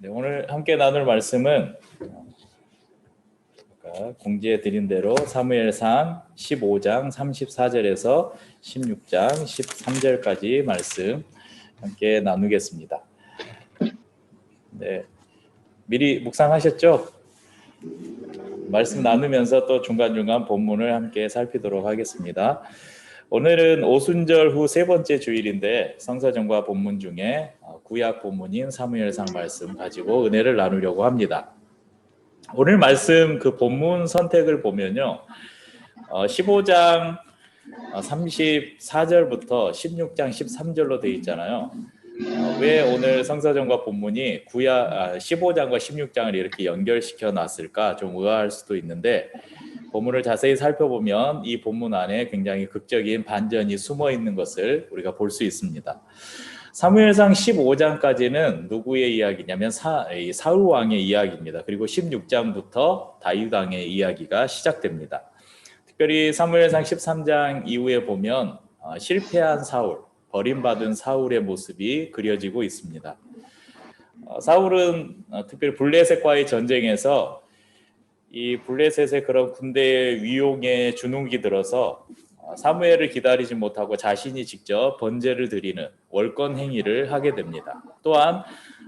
네, 오늘 함께 나눌 말씀은 공지해 드린 대로 사무엘상 15장 34절에서 16장 13절까지 말씀 함께 나누겠습니다. 네, 미리 묵상하셨죠? 말씀 나누면서 또 중간중간 본문을 함께 살피도록 하겠습니다. 오늘은 오순절 후 세 번째 주일인데 성서정과 본문 중에 어, 구약 본문인 사무엘상 말씀 가지고 은혜를 나누려고 합니다. 오늘 말씀 그 본문 선택을 보면요. 어, 15장 34절부터 16장 13절로 되어 있잖아요. 어, 왜 오늘 성서정과 본문이 구약 아, 15장과 16장을 이렇게 연결시켜 놨을까 좀 의아할 수도 있는데 본문을 자세히 살펴보면 이 본문 안에 굉장히 극적인 반전이 숨어 있는 것을 우리가 볼 수 있습니다. 사무엘상 15장까지는 누구의 이야기냐면 사울 왕의 이야기입니다. 그리고 16장부터 다윗 왕의 이야기가 시작됩니다. 특별히 사무엘상 13장 이후에 보면 어, 실패한 사울, 버림받은 사울의 모습이 그려지고 있습니다. 어, 사울은 어, 특별히 블레셋과의 전쟁에서 이 블레셋의 그런 군대의 위용에 주눅이 들어서 어, 사무엘을 기다리지 못하고 자신이 직접 번제를 드리는 월권 행위를 하게 됩니다. 또한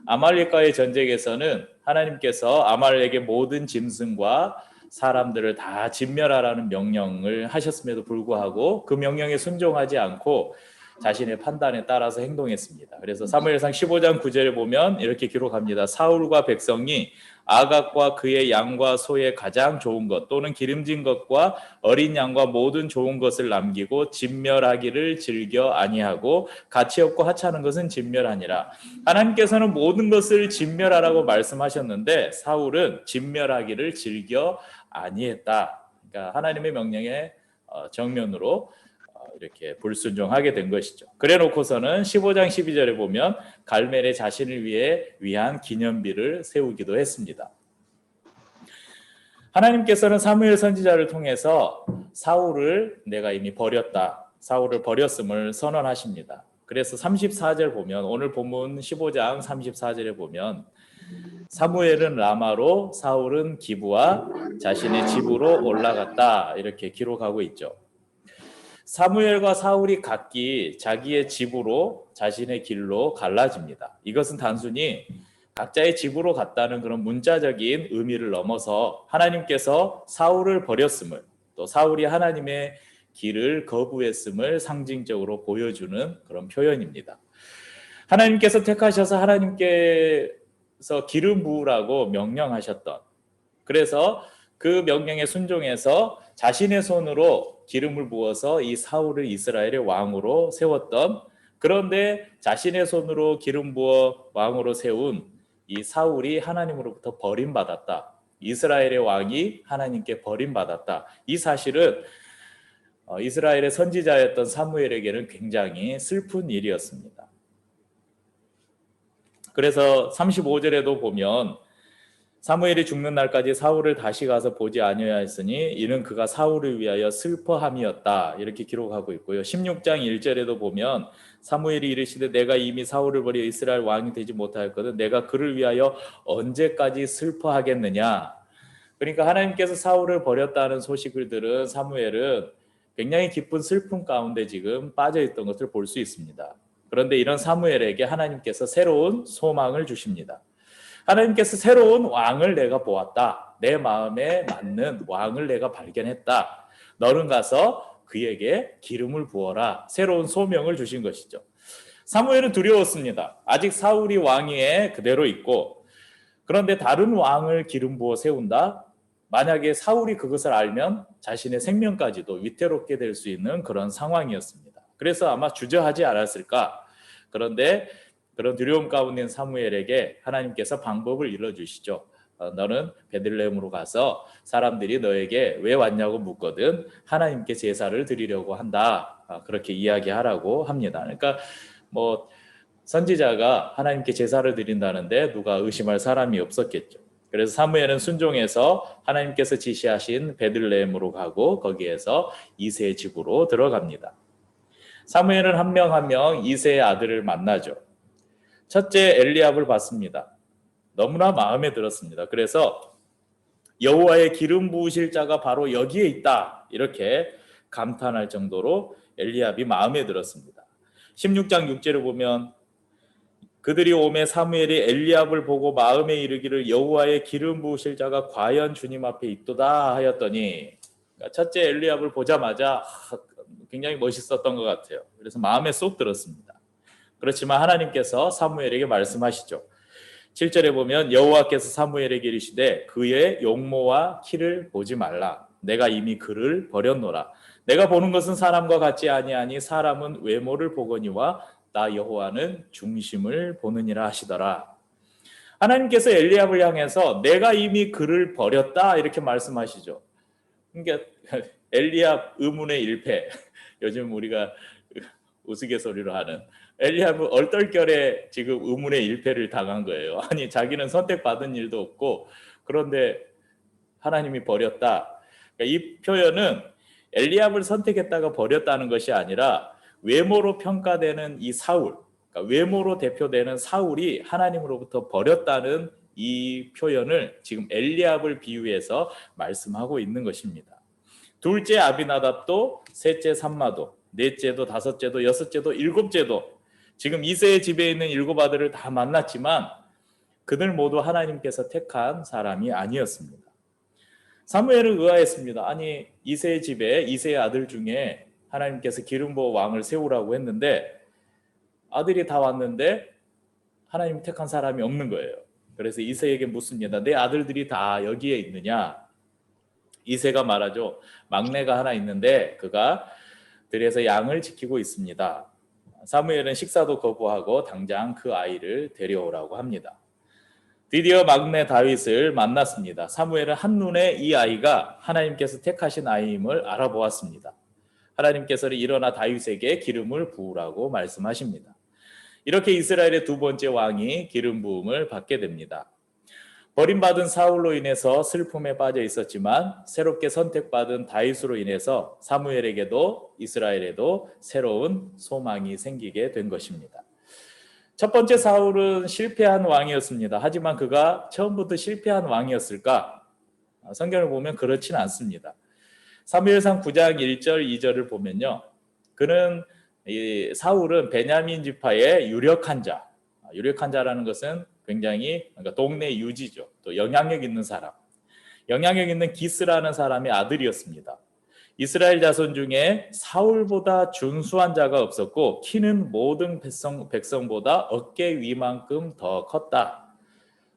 아말렉과의 전쟁에서는 하나님께서 아말렉의 모든 짐승과 사람들을 다 진멸하라는 명령을 하셨음에도 불구하고 그 명령에 순종하지 않고 자신의 판단에 따라서 행동했습니다. 그래서 사무엘상 15장 9절에 보면 이렇게 기록합니다. 사울과 백성이 아각과 그의 양과 소의 가장 좋은 것 또는 기름진 것과 어린 양과 모든 좋은 것을 남기고 진멸하기를 즐겨 아니하고 가치 없고 하찮은 것은 진멸하니라. 하나님께서는 모든 것을 진멸하라고 말씀하셨는데 사울은 진멸하기를 즐겨 아니했다. 그러니까 하나님의 명령에 어, 정면으로 어, 이렇게 불순종하게 된 것이죠. 그래 놓고서는 15장 12절에 보면 갈멜의 자신을 위해 위한 기념비를 세우기도 했습니다. 하나님께서는 사무엘 선지자를 통해서 사울을 내가 이미 버렸다. 사울을 버렸음을 선언하십니다. 그래서 34절 보면 오늘 본문 15장 34절에 보면 사무엘은 라마로 사울은 기부와 자신의 집으로 올라갔다. 이렇게 기록하고 있죠. 사무엘과 사울이 각기 자기의 집으로 자신의 길로 갈라집니다. 이것은 단순히 각자의 집으로 갔다는 그런 문자적인 의미를 넘어서 하나님께서 사울을 버렸음을 또 사울이 하나님의 길을 거부했음을 상징적으로 보여주는 그런 표현입니다. 하나님께서 택하셔서 하나님께서 기름 부으라고 명령하셨던 그래서 그 명령에 순종해서 자신의 손으로 기름을 부어서 이 사울을 이스라엘의 왕으로 세웠던 그런데 자신의 손으로 기름 부어 왕으로 세운 이 사울이 하나님으로부터 버림받았다. 이스라엘의 왕이 하나님께 버림받았다. 이 사실은 어, 이스라엘의 선지자였던 사무엘에게는 굉장히 슬픈 일이었습니다. 그래서 35절에도 보면 사무엘이 죽는 날까지 사울을 다시 가서 보지 아니하였으니 이는 그가 사울을 위하여 슬퍼함이었다 이렇게 기록하고 있고요. 16장 1절에도 보면 사무엘이 이르시되 내가 이미 사울을 버려 이스라엘 왕이 되지 못하였거든 내가 그를 위하여 언제까지 슬퍼하겠느냐 그러니까 하나님께서 사울을 버렸다는 소식을 들은 사무엘은 굉장히 기쁜 슬픔 가운데 지금 빠져 있던 것을 볼 수 있습니다. 그런데 이런 사무엘에게 하나님께서 새로운 소망을 주십니다. 하나님께서 새로운 왕을 내가 보았다. 내 마음에 맞는 왕을 내가 발견했다. 너는 가서 그에게 기름을 부어라. 새로운 소명을 주신 것이죠. 사무엘은 두려웠습니다. 아직 사울이 왕위에 그대로 있고 그런데 다른 왕을 기름 부어 세운다. 만약에 사울이 그것을 알면 자신의 생명까지도 위태롭게 될 수 있는 그런 상황이었습니다. 그래서 아마 주저하지 않았을까. 그런데 그런 두려움 가운데 사무엘에게 하나님께서 방법을 일러주시죠. 어, 너는 베들레헴으로 가서 사람들이 너에게 왜 왔냐고 묻거든 하나님께 제사를 드리려고 한다. 어, 그렇게 이야기하라고 합니다. 그러니까 뭐 선지자가 하나님께 제사를 드린다는데 누가 의심할 사람이 없었겠죠. 그래서 사무엘은 순종해서 하나님께서 지시하신 베들레헴으로 가고 거기에서 이세의 집으로 들어갑니다. 사무엘은 한 명 한 명 이세의 아들을 만나죠. 첫째 엘리압을 봤습니다. 너무나 마음에 들었습니다. 그래서 여호와의 기름 부으실 자가 바로 여기에 있다. 이렇게 감탄할 정도로 엘리압이 마음에 들었습니다. 16장 6절을 보면 그들이 오매 사무엘이 엘리압을 보고 마음에 이르기를 여호와의 기름 부으실 자가 과연 주님 앞에 있도다 하였더니 그러니까 첫째 엘리압을 보자마자 굉장히 멋있었던 것 같아요. 그래서 마음에 쏙 들었습니다. 그렇지만 하나님께서 사무엘에게 말씀하시죠. 7절에 보면 여호와께서 사무엘에게 이르시되 그의 용모와 키를 보지 말라. 내가 이미 그를 버렸노라. 내가 보는 것은 사람과 같지 아니하니 사람은 외모를 보거니와 나 여호와는 중심을 보느니라 하시더라. 하나님께서 엘리압을 향해서 내가 이미 그를 버렸다 이렇게 말씀하시죠. 그러니까 엘리압 의문의 일패. 요즘 우리가 우스갯소리로 하는 엘리압은 얼떨결에 지금 의문의 일패를 당한 거예요. 아니 자기는 선택받은 일도 없고 그런데 하나님이 버렸다. 그러니까 이 표현은 엘리압을 선택했다가 버렸다는 것이 아니라 외모로 평가되는 이 사울, 그러니까 외모로 대표되는 사울이 하나님으로부터 버렸다는 이 표현을 지금 엘리압을 비유해서 말씀하고 있는 것입니다. 둘째 아비나답도 셋째 삼마도 넷째도 다섯째도 여섯째도 일곱째도 지금 이세의 집에 있는 일곱 아들을 다 만났지만 그들 모두 하나님께서 택한 사람이 아니었습니다. 사무엘을 의아했습니다. 아니 이세의 집에 이세의 아들 중에 하나님께서 기름 부어 왕을 세우라고 했는데 아들이 다 왔는데 하나님 택한 사람이 없는 거예요. 그래서 이세에게 묻습니다. 내 아들들이 다 여기에 있느냐? 이세가 말하죠. 막내가 하나 있는데 그가 들에서 양을 지키고 있습니다. 사무엘은 식사도 거부하고 당장 그 아이를 데려오라고 합니다. 드디어 막내 다윗을 만났습니다. 사무엘은 한눈에 이 아이가 하나님께서 택하신 아이임을 알아보았습니다. 하나님께서는 일어나 다윗에게 기름을 부으라고 말씀하십니다. 이렇게 이스라엘의 두 번째 왕이 기름 부음을 받게 됩니다. 버림받은 사울로 인해서 슬픔에 빠져 있었지만 새롭게 선택받은 다윗으로 인해서 사무엘에게도 이스라엘에도 새로운 소망이 생기게 된 것입니다. 첫 번째 사울은 실패한 왕이었습니다. 하지만 그가 처음부터 실패한 왕이었을까? 성경을 보면 그렇지는 않습니다. 사무엘상 9장 1절 2절을 보면요. 그는 사울은 베냐민 지파의 유력한 자. 유력한 자라는 것은 굉장히 그러니까 동네 유지죠. 또 영향력 있는 사람. 영향력 있는 기스라는 사람의 아들이었습니다. 이스라엘 자손 중에 사울보다 준수한 자가 없었고 키는 모든 백성, 백성보다 어깨 위만큼 더 컸다.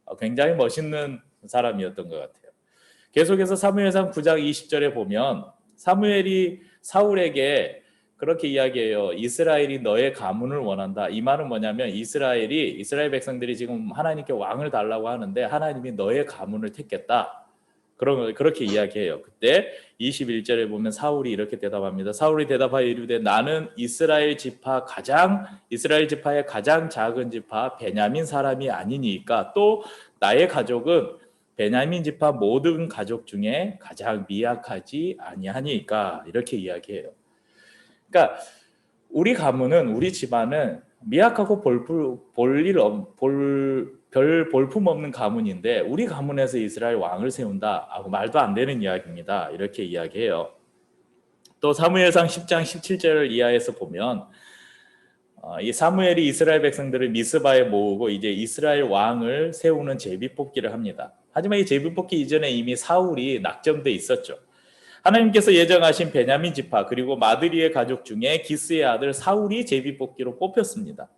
어, 굉장히 멋있는 사람이었던 것 같아요. 계속해서 사무엘상 9장 20절에 보면 사무엘이 사울에게 그렇게 이야기해요. 이스라엘이 너의 가문을 원한다. 이 말은 뭐냐면 이스라엘이 이스라엘 백성들이 지금 하나님께 왕을 달라고 하는데 하나님이 너의 가문을 택겠다. 그런 그렇게 이야기해요. 그때 21절에 보면 사울이 이렇게 대답합니다. 사울이 대답하여 이르되 나는 이스라엘 지파 가장 이스라엘 지파의 가장 작은 지파 베냐민 사람이 아니니까 또 나의 가족은 베냐민 지파 모든 가족 중에 가장 미약하지 아니하니까 이렇게 이야기해요. 그러니까 우리 가문은 우리 집안은 미약하고 볼일 볼별 볼품 없는 가문인데 우리 가문에서 이스라엘 왕을 세운다 하고 말도 안 되는 이야기입니다. 이렇게 이야기해요. 또 사무엘상 10장 17절을 이하에서 보면 어, 이 사무엘이 이스라엘 백성들을 미스바에 모으고 이제 이스라엘 왕을 세우는 제비 뽑기를 합니다. 하지만 이 제비 뽑기 이전에 이미 사울이 낙점돼 있었죠. 하나님께서 예정하신 베냐민 지파 그리고 마드리의 가족 중에 기스의 아들 사울이 제비뽑기로 뽑혔습니다.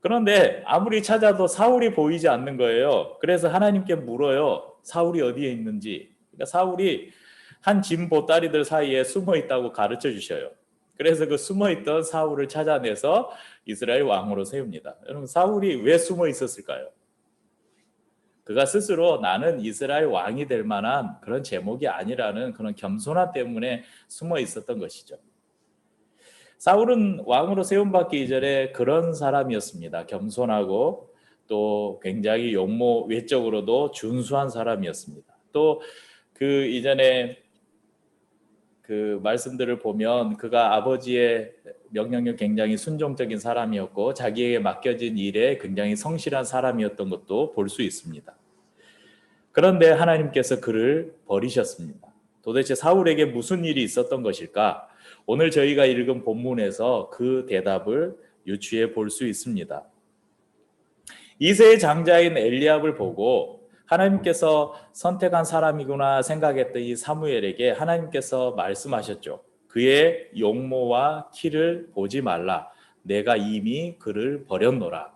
그런데 아무리 찾아도 사울이 보이지 않는 거예요. 그래서 하나님께 물어요. 사울이 어디에 있는지. 그러니까 사울이 한짐 보따리들 사이에 숨어 있다고 가르쳐 주셔요. 그래서 그 숨어 있던 사울을 찾아내서 이스라엘 왕으로 세웁니다. 여러분 사울이 왜 숨어 있었을까요? 그가 스스로 나는 이스라엘 왕이 될 만한 그런 제목이 아니라는 그런 겸손함 때문에 숨어 있었던 것이죠. 사울은 왕으로 세움받기 이전에 그런 사람이었습니다. 겸손하고 또 굉장히 용모 외적으로도 준수한 사람이었습니다. 또 그 이전에 그 말씀들을 보면 그가 아버지의 명령에 굉장히 순종적인 사람이었고 자기에게 맡겨진 일에 굉장히 성실한 사람이었던 것도 볼 수 있습니다. 그런데 하나님께서 그를 버리셨습니다. 도대체 사울에게 무슨 일이 있었던 것일까? 오늘 저희가 읽은 본문에서 그 대답을 유추해 볼 수 있습니다. 이세의 장자인 엘리압을 보고 하나님께서 선택한 사람이구나 생각했던 이 사무엘에게 하나님께서 말씀하셨죠. 그의 용모와 키를 보지 말라. 내가 이미 그를 버렸노라.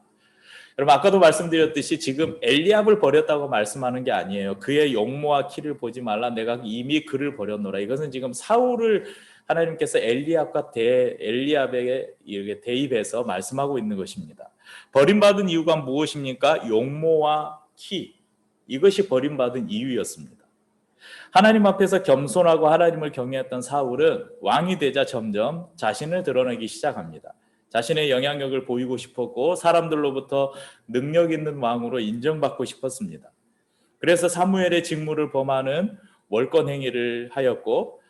여러분 아까도 말씀드렸듯이 지금 엘리압을 버렸다고 말씀하는 게 아니에요. 그의 용모와 키를 보지 말라. 내가 이미 그를 버렸노라. 이것은 지금 사울을 하나님께서 엘리압과 대 엘리압에게 이렇게 대입해서 말씀하고 있는 것입니다. 버림받은 이유가 무엇입니까? 용모와 키. 이것이 버림받은 이유였습니다. 하나님 앞에서 겸손하고 하나님을 경외했던 사울은 왕이 되자 점점 자신을 드러내기 시작합니다. 자신의 영향력을 보이고 싶었고 사람들로부터 능력 있는 왕으로 인정받고 싶었습니다. 그래서 사무엘의 직무를 범하는 월권 행위를 하였고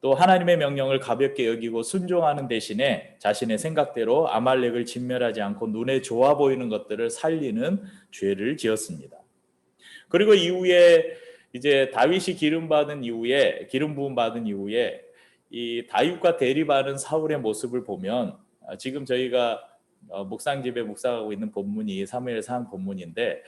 또 하나님의 명령을 가볍게 여기고 순종하는 대신에 자신의 생각대로 아말렉을 진멸하지 않고 눈에 좋아 보이는 것들을 살리는 죄를 지었습니다. 그리고 이후에 이제 다윗이 기름 받은 이후에 기름 부음 받은 이후에 이 다윗과 대립하는 사울의 모습을 보면 아, 지금 저희가 어, 묵상집에 묵상하고 있는 본문이 사무엘상 본문인데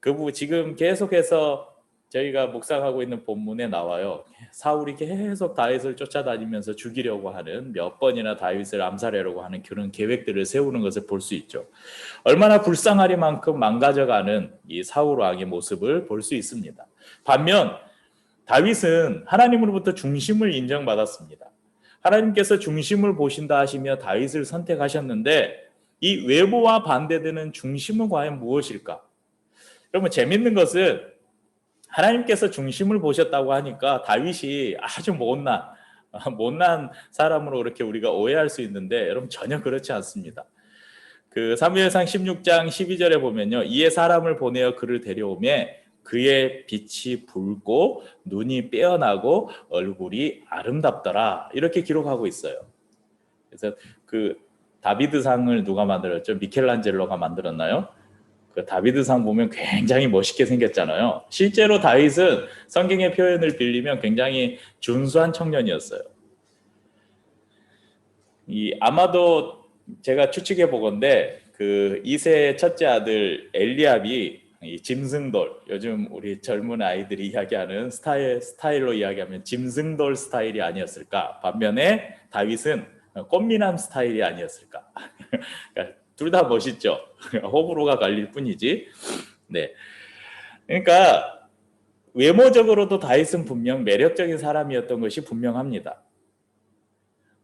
그부 지금 계속해서 저희가 묵상하고 있는 본문에 나와요. 사울이 계속 다윗을 쫓아다니면서 죽이려고 하는 몇 번이나 다윗을 암살하려고 하는 그런 계획들을 세우는 것을 볼 수 있죠. 얼마나 불쌍하리만큼 망가져가는 이 사울 왕의 모습을 볼 수 있습니다. 반면 다윗은 하나님으로부터 중심을 인정받았습니다. 하나님께서 중심을 보신다 하시며 다윗을 선택하셨는데 이 외모와 반대되는 중심은 과연 무엇일까? 여러분 재밌는 것은 하나님께서 중심을 보셨다고 하니까 다윗이 아주 못난 못난 사람으로 그렇게 우리가 오해할 수 있는데 여러분 전혀 그렇지 않습니다. 그 사무엘상 16장 12절에 보면요. 이에 사람을 보내어 그를 데려오매 그의 빛이 붉고 눈이 빼어나고 얼굴이 아름답더라. 이렇게 기록하고 있어요. 그래서 그 다비드상을 누가 만들었죠? 미켈란젤로가 만들었나요? 그 다비드상 보면 굉장히 멋있게 생겼잖아요. 실제로 다윗은 성경의 표현을 빌리면 굉장히 준수한 청년이었어요. 이 아마도 제가 추측해 보건데 그 이세 첫째 아들 엘리압이 이 짐승돌 요즘 우리 젊은 아이들이 이야기하는 스타일 스타일로 이야기하면 짐승돌 스타일이 아니었을까? 반면에 다윗은 꽃미남 스타일이 아니었을까? 그러니까 둘 다 멋있죠. 호불호가 갈릴 뿐이지. 네. 그러니까 외모적으로도 다윗은 분명 매력적인 사람이었던 것이 분명합니다.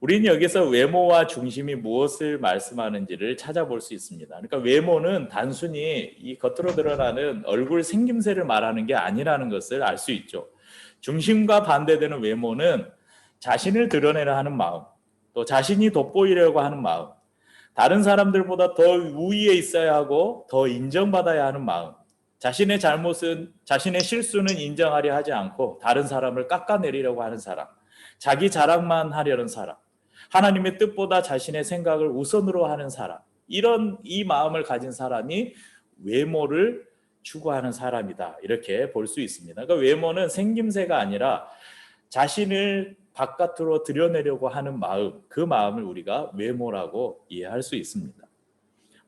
우리는 여기서 외모와 중심이 무엇을 말씀하는지를 찾아볼 수 있습니다. 그러니까 외모는 단순히 이 겉으로 드러나는 얼굴 생김새를 말하는 게 아니라는 것을 알 수 있죠. 중심과 반대되는 외모는 자신을 드러내려 하는 마음, 또 자신이 돋보이려고 하는 마음, 다른 사람들보다 더 우위에 있어야 하고 더 인정받아야 하는 마음. 자신의 잘못은 자신의 실수는 인정하려 하지 않고 다른 사람을 깎아내리려고 하는 사람. 자기 자랑만 하려는 사람. 하나님의 뜻보다 자신의 생각을 우선으로 하는 사람. 이런 이 마음을 가진 사람이 외모를 추구하는 사람이다. 이렇게 볼 수 있습니다. 그러니까 외모는 생김새가 아니라 자신을 바깥으로 드러내려고 하는 마음, 그 마음을 우리가 외모라고 이해할 수 있습니다.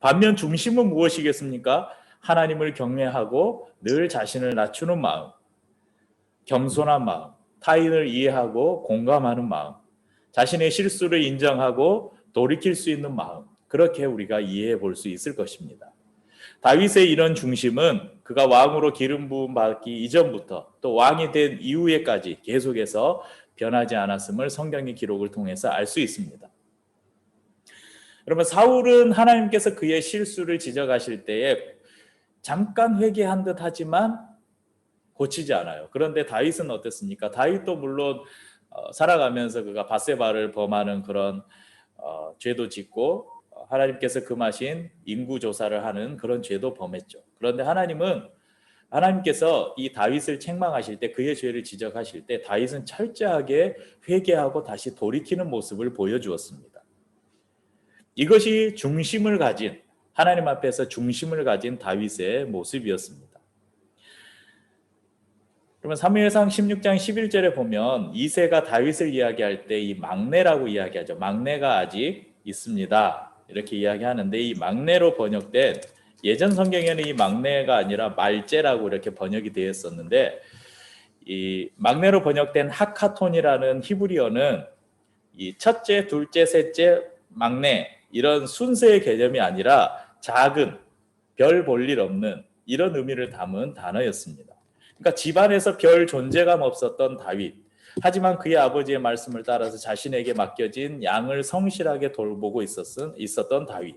반면 중심은 무엇이겠습니까? 하나님을 경외하고 늘 자신을 낮추는 마음, 겸손한 마음, 타인을 이해하고 공감하는 마음, 자신의 실수를 인정하고 돌이킬 수 있는 마음, 그렇게 우리가 이해해 볼 수 있을 것입니다. 다윗의 이런 중심은 그가 왕으로 기름 부음 받기 이전부터 또 왕이 된 이후에까지 계속해서 변하지 않았음을 성경의 기록을 통해서 알 수 있습니다. 여러분 사울은 하나님께서 그의 실수를 지적하실 때에 잠깐 회개한 듯 하지만 고치지 않아요. 그런데 다윗은 어땠습니까? 다윗도 물론 어, 살아가면서 그가 바세바를 범하는 그런 어, 죄도 짓고 어, 하나님께서 금하신 인구 조사를 하는 그런 죄도 범했죠. 그런데 하나님은 하나님께서 이 다윗을 책망하실 때 그의 죄를 지적하실 때 다윗은 철저하게 회개하고 다시 돌이키는 모습을 보여주었습니다. 이것이 중심을 가진 하나님 앞에서 중심을 가진 다윗의 모습이었습니다. 그러면 사무엘상 16장 11절에 보면 이세가 다윗을 이야기할 때 이 막내라고 이야기하죠. 막내가 아직 있습니다. 이렇게 이야기하는데 이 막내로 번역된 예전 성경에는 이 막내가 아니라 말제라고 이렇게 번역이 되었었는데 이 막내로 번역된 하카톤이라는 히브리어는 이 첫째, 둘째, 셋째, 막내 이런 순서의 개념이 아니라 작은 별 볼 일 없는 이런 의미를 담은 단어였습니다. 그러니까 집안에서 별 존재감 없었던 다윗. 하지만 그의 아버지의 말씀을 따라서 자신에게 맡겨진 양을 성실하게 돌보고 있었은, 있었던 다윗.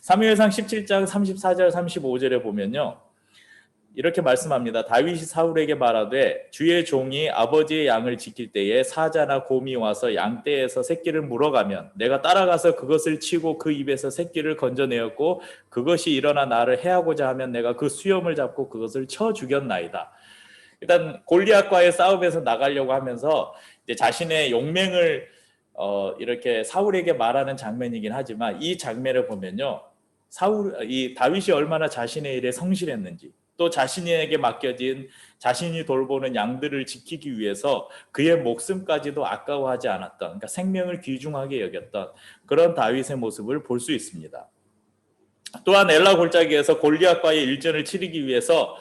사무엘상 17장 34절 35절에 보면요. 이렇게 말씀합니다. 다윗이 사울에게 말하되 주의 종이 아버지의 양을 지킬 때에 사자나 곰이 와서 양떼에서 새끼를 물어가면 내가 따라가서 그것을 치고 그 입에서 새끼를 건져내었고 그것이 일어나 나를 해하고자 하면 내가 그 수염을 잡고 그것을 쳐 죽였나이다. 일단 골리앗과의 싸움에서 나가려고 하면서 이제 자신의 용맹을 어, 이렇게 사울에게 말하는 장면이긴 하지만 이 장면을 보면요. 사울 이 다윗이 얼마나 자신의 일에 성실했는지 또 자신에게 맡겨진 자신이 돌보는 양들을 지키기 위해서 그의 목숨까지도 아까워하지 않았던 그러니까 생명을 귀중하게 여겼던 그런 다윗의 모습을 볼 수 있습니다. 또한 엘라 골짜기에서 골리앗과의 일전을 치르기 위해서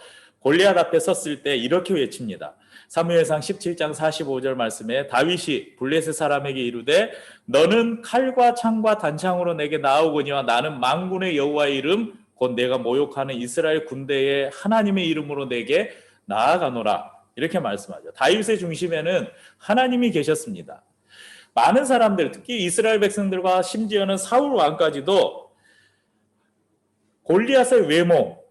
골리앗 앞에 섰을 때 이렇게 외칩니다. 사무엘상 17장 45절 말씀에 다윗이 블레셋 사람에게 이르되 너는 칼과 창과 단창으로 내게 나오거니와 나는 망군의 여호와의 이름 곧 내가 모욕하는 이스라엘 군대의 하나님의 이름으로 내게 나아가노라 이렇게 말씀하죠. 다윗의 중심에는 하나님이 계셨습니다. 많은 사람들 특히 이스라엘 백성들과 심지어는 사울 왕까지도 골리앗의 외모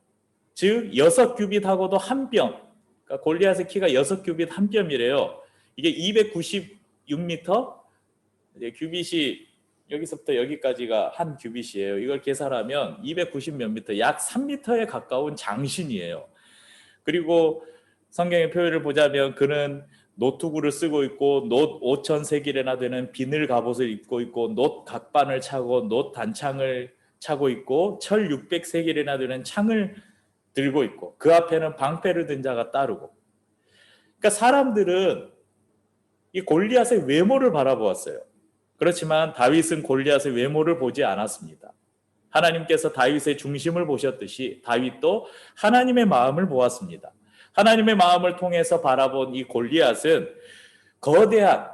즉 여섯 규빗하고도 한 뼘. 그러니까 골리앗의 키가 여섯 규빗 한 뼘이래요. 이게 296m. 이제 규빗이 여기서부터 여기까지가 한 규빗이에요. 이걸 계산하면 290 몇 미터, 약 3미터에 가까운 장신이에요. 그리고 성경의 표현을 보자면 그는 노트구를 쓰고 있고 노 5천 세길에나 되는 비늘 갑옷을 입고 있고 노 각반을 차고 노 단창을 차고 있고 철 600세길에나 되는 창을 들고 있고 그 앞에는 방패를 든 자가 따르고 그러니까 사람들은 이 골리앗의 외모를 바라보았어요. 그렇지만 다윗은 골리앗의 외모를 보지 않았습니다. 하나님께서 다윗의 중심을 보셨듯이 다윗도 하나님의 마음을 보았습니다. 하나님의 마음을 통해서 바라본 이 골리앗은 거대한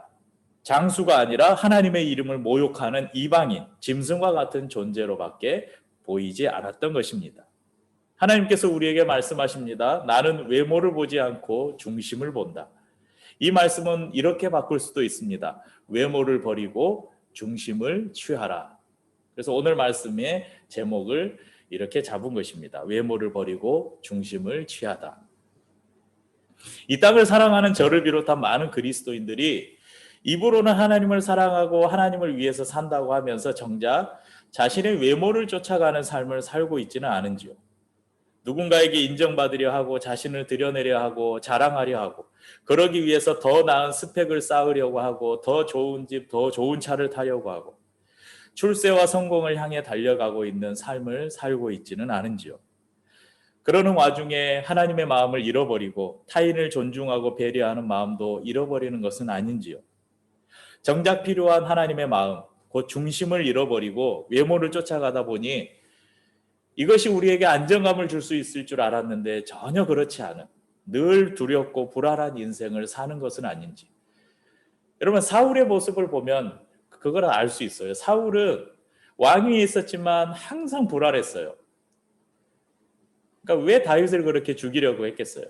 장수가 아니라 하나님의 이름을 모욕하는 이방인, 짐승과 같은 존재로밖에 보이지 않았던 것입니다. 하나님께서 우리에게 말씀하십니다. 나는 외모를 보지 않고 중심을 본다. 이 말씀은 이렇게 바꿀 수도 있습니다. 외모를 버리고 중심을 취하라. 그래서 오늘 말씀의 제목을 이렇게 잡은 것입니다. 외모를 버리고 중심을 취하다. 이 땅을 사랑하는 저를 비롯한 많은 그리스도인들이 입으로는 하나님을 사랑하고 하나님을 위해서 산다고 하면서 정작 자신의 외모를 쫓아가는 삶을 살고 있지는 않은지요. 누군가에게 인정받으려 하고 자신을 드러내려 하고 자랑하려 하고 그러기 위해서 더 나은 스펙을 쌓으려고 하고 더 좋은 집, 더 좋은 차를 타려고 하고 출세와 성공을 향해 달려가고 있는 삶을 살고 있지는 않은지요. 그러는 와중에 하나님의 마음을 잃어버리고 타인을 존중하고 배려하는 마음도 잃어버리는 것은 아닌지요. 정작 필요한 하나님의 마음, 곧 중심을 잃어버리고 외모를 쫓아가다 보니 이것이 우리에게 안정감을 줄 수 있을 줄 알았는데 전혀 그렇지 않은 늘 두렵고 불안한 인생을 사는 것은 아닌지. 여러분 사울의 모습을 보면 그걸 알 수 있어요. 사울은 왕위에 있었지만 항상 불안했어요. 그러니까 왜 다윗을 그렇게 죽이려고 했겠어요?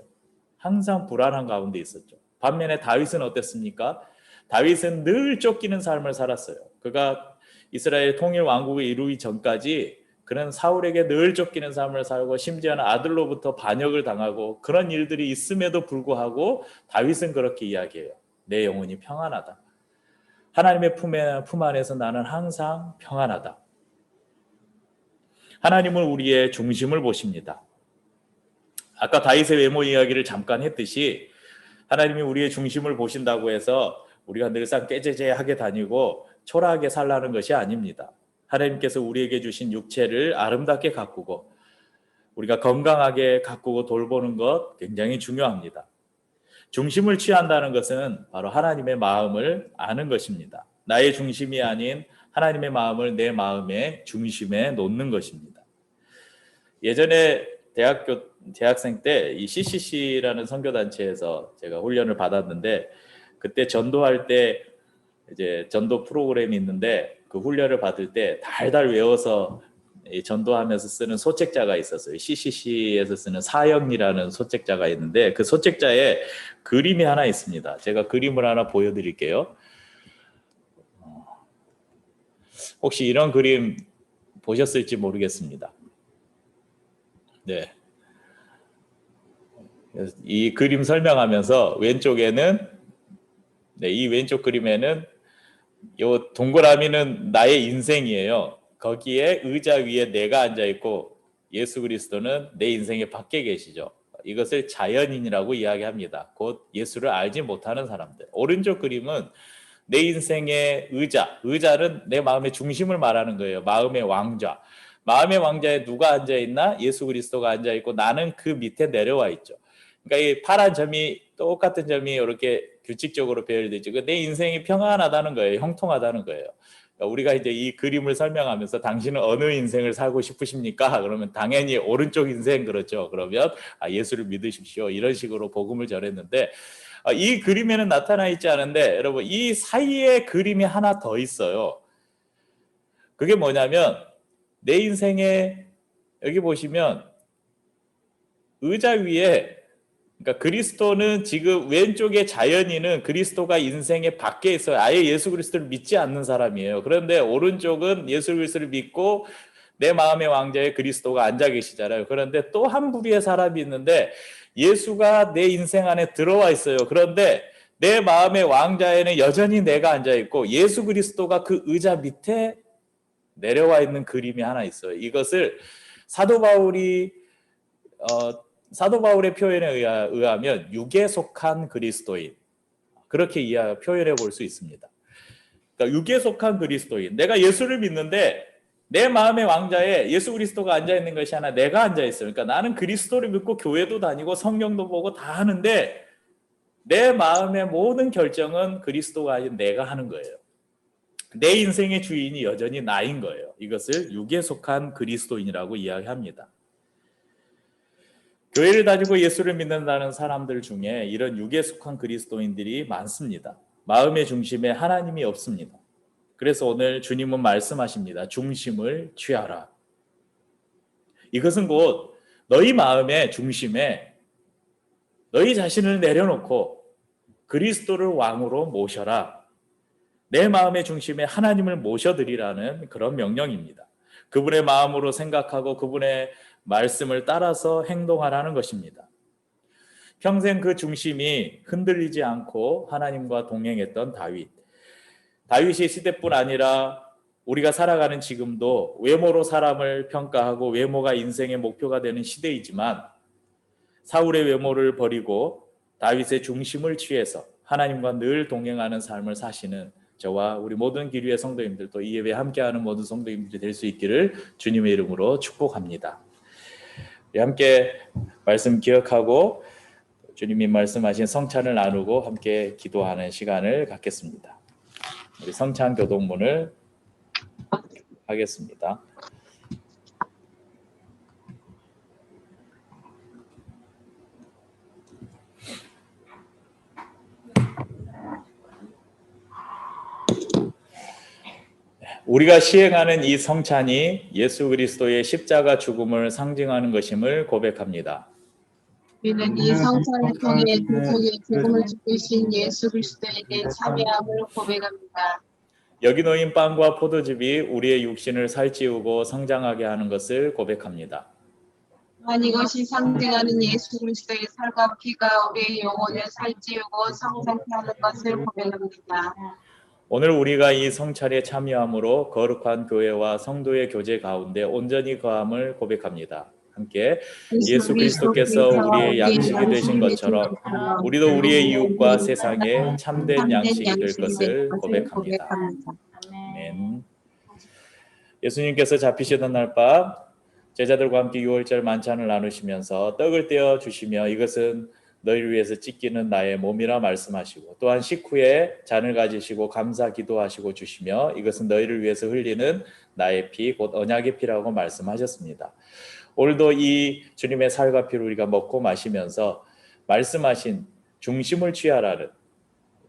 항상 불안한 가운데 있었죠. 반면에 다윗은 어땠습니까? 다윗은 늘 쫓기는 삶을 살았어요. 그가 이스라엘 통일 왕국을 이루기 전까지 그는 사울에게 늘 쫓기는 삶을 살고 심지어는 아들로부터 반역을 당하고 그런 일들이 있음에도 불구하고 다윗은 그렇게 이야기해요. 내 영혼이 평안하다. 하나님의 품에, 품 안에서 나는 항상 평안하다. 하나님은 우리의 중심을 보십니다. 아까 다윗의 외모 이야기를 잠깐 했듯이 하나님이 우리의 중심을 보신다고 해서 우리가 늘상 깨재재하게 다니고 초라하게 살라는 것이 아닙니다. 하나님께서 우리에게 주신 육체를 아름답게 가꾸고 우리가 건강하게 가꾸고 돌보는 것 굉장히 중요합니다. 중심을 취한다는 것은 바로 하나님의 마음을 아는 것입니다. 나의 중심이 아닌 하나님의 마음을 내 마음의 중심에 놓는 것입니다. 예전에 대학교 대학생 때 이 CCC라는 선교 단체에서 제가 훈련을 받았는데 그때 전도할 때 이제 전도 프로그램이 있는데 그 훈련을 받을 때 달달 외워서 이 전도하면서 쓰는 소책자가 있었어요. CCC에서 쓰는 사형이라는 소책자가 있는데 그 소책자에 그림이 하나 있습니다. 제가 그림을 하나 보여드릴게요. 어, 혹시 이런 그림 보셨을지 모르겠습니다. 네. 이 그림 설명하면서 왼쪽에는 네, 이 왼쪽 그림에는 요 동그라미는 나의 인생이에요. 거기에 의자 위에 내가 앉아 있고 예수 그리스도는 내 인생의 밖에 계시죠. 이것을 자연인이라고 이야기합니다. 곧 예수를 알지 못하는 사람들. 오른쪽 그림은 내 인생의 의자. 의자는 내 마음의 중심을 말하는 거예요. 마음의 왕좌. 마음의 왕좌에 누가 앉아 있나? 예수 그리스도가 앉아 있고 나는 그 밑에 내려와 있죠. 그러니까 이 파란 점이 똑같은 점이 이렇게 규칙적으로 배열되죠. 내 인생이 평안하다는 거예요. 형통하다는 거예요. 그러니까 우리가 이제 이 그림을 설명하면서 당신은 어느 인생을 살고 싶으십니까? 그러면 당연히 오른쪽 인생 그렇죠. 그러면 아, 예수를 믿으십시오. 이런 식으로 복음을 전했는데 아, 이 그림에는 나타나 있지 않은데 여러분 이 사이에 그림이 하나 더 있어요. 그게 뭐냐면 내 인생에 여기 보시면 의자 위에 그러니까 그리스도는 지금 왼쪽에 자연인은 그리스도가 인생의 밖에 있어요. 아예 예수 그리스도를 믿지 않는 사람이에요. 그런데 오른쪽은 예수 그리스도를 믿고 내 마음의 왕자에 그리스도가 앉아 계시잖아요. 그런데 또 한 부류의 사람이 있는데 예수가 내 인생 안에 들어와 있어요. 그런데 내 마음의 왕자에는 여전히 내가 앉아 있고 예수 그리스도가 그 의자 밑에 내려와 있는 그림이 하나 있어요. 이것을 사도 바울이 어, 사도 바울의 표현에 의하, 면 육에 속한 그리스도인 그렇게 이해 표현해 볼 수 있습니다. 그러니까 육에 속한 그리스도인 내가 예수를 믿는데 내 마음의 왕자에 예수 그리스도가 앉아 있는 것이 하나 내가 앉아 있어요. 그러니까 나는 그리스도를 믿고 교회도 다니고 성경도 보고 다 하는데 내 마음의 모든 결정은 그리스도가 아닌 내가 하는 거예요. 내 인생의 주인이 여전히 나인 거예요. 이것을 육에 속한 그리스도인이라고 이야기합니다. 교회를 다니고 예수를 믿는다는 사람들 중에 이런 육에 속한 그리스도인들이 많습니다. 마음의 중심에 하나님이 없습니다. 그래서 오늘 주님은 말씀하십니다. 중심을 취하라. 이것은 곧 너희 마음의 중심에 너희 자신을 내려놓고 그리스도를 왕으로 모셔라. 내 마음의 중심에 하나님을 모셔드리라는 그런 명령입니다. 그분의 마음으로 생각하고 그분의 말씀을 따라서 행동하라는 것입니다. 평생 그 중심이 흔들리지 않고 하나님과 동행했던 다윗. 다윗의 시대뿐 아니라 우리가 살아가는 지금도 외모로 사람을 평가하고 외모가 인생의 목표가 되는 시대이지만 사울의 외모를 버리고 다윗의 중심을 취해서 하나님과 늘 동행하는 삶을 사시는 저와 우리 모든 기류의 성도님들 또 이 예배 함께하는 모든 성도님들이 될 수 있기를 주님의 이름으로 축복합니다. 함께 말씀 기억하고 주님이 말씀하신 성찬을 나누고 함께 기도하는 시간을 갖겠습니다. 우리 성찬 교동문을 하겠습니다. 우리가 시행하는 이 성찬이 예수 그리스도의 십자가 죽음을 상징하는 것임을 고백합니다. 우리는 이 성찬을 통해 그속의 죽음을 죽으신 예수 그리스도에게 참여함을 고백합니다. 여기 놓인 빵과 포도즙이 우리의 육신을 살찌우고 성장하게 하는 것을 고백합니다. 또한 이것이 상징하는 예수 그리스도의 살과 피가 우리의 영혼을 살찌우고 성장케 하는 것을 고백합니다. 오늘 우리가 이 성찬에 참여함으로 거룩한 교회와 성도의 교제 가운데 온전히 거함을 고백합니다. 함께 예수 그리스도께서 우리의 양식이 되신 것처럼 우리도 우리의 이웃과 세상에 참된 양식이 될 것을 고백합니다. 아멘. 예수님께서 잡히시던 날 밤 제자들과 함께 유월절 만찬을 나누시면서 떡을 떼어 주시며 이것은 너희를 위해서 찢기는 나의 몸이라 말씀하시고 또한 식후에 잔을 가지시고 감사 기도하시고 주시며 이것은 너희를 위해서 흘리는 나의 피 곧 언약의 피라고 말씀하셨습니다. 오늘도 이 주님의 살과 피를 우리가 먹고 마시면서 말씀하신 중심을 취하라는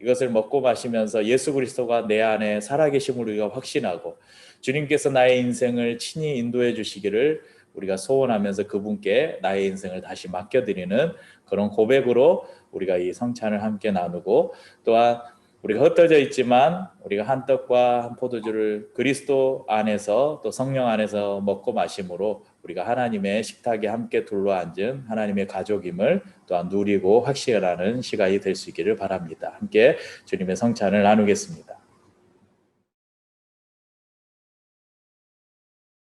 이것을 먹고 마시면서 예수 그리스도가 내 안에 살아계심을 우리가 확신하고 주님께서 나의 인생을 친히 인도해 주시기를 우리가 소원하면서 그분께 나의 인생을 다시 맡겨드리는 그런 고백으로 우리가 이 성찬을 함께 나누고 또한 우리가 흩어져 있지만 우리가 한 떡과 한 포도주를 그리스도 안에서 또 성령 안에서 먹고 마심으로 우리가 하나님의 식탁에 함께 둘러앉은 하나님의 가족임을 또한 누리고 확신하는 시간이 될 수 있기를 바랍니다. 함께 주님의 성찬을 나누겠습니다.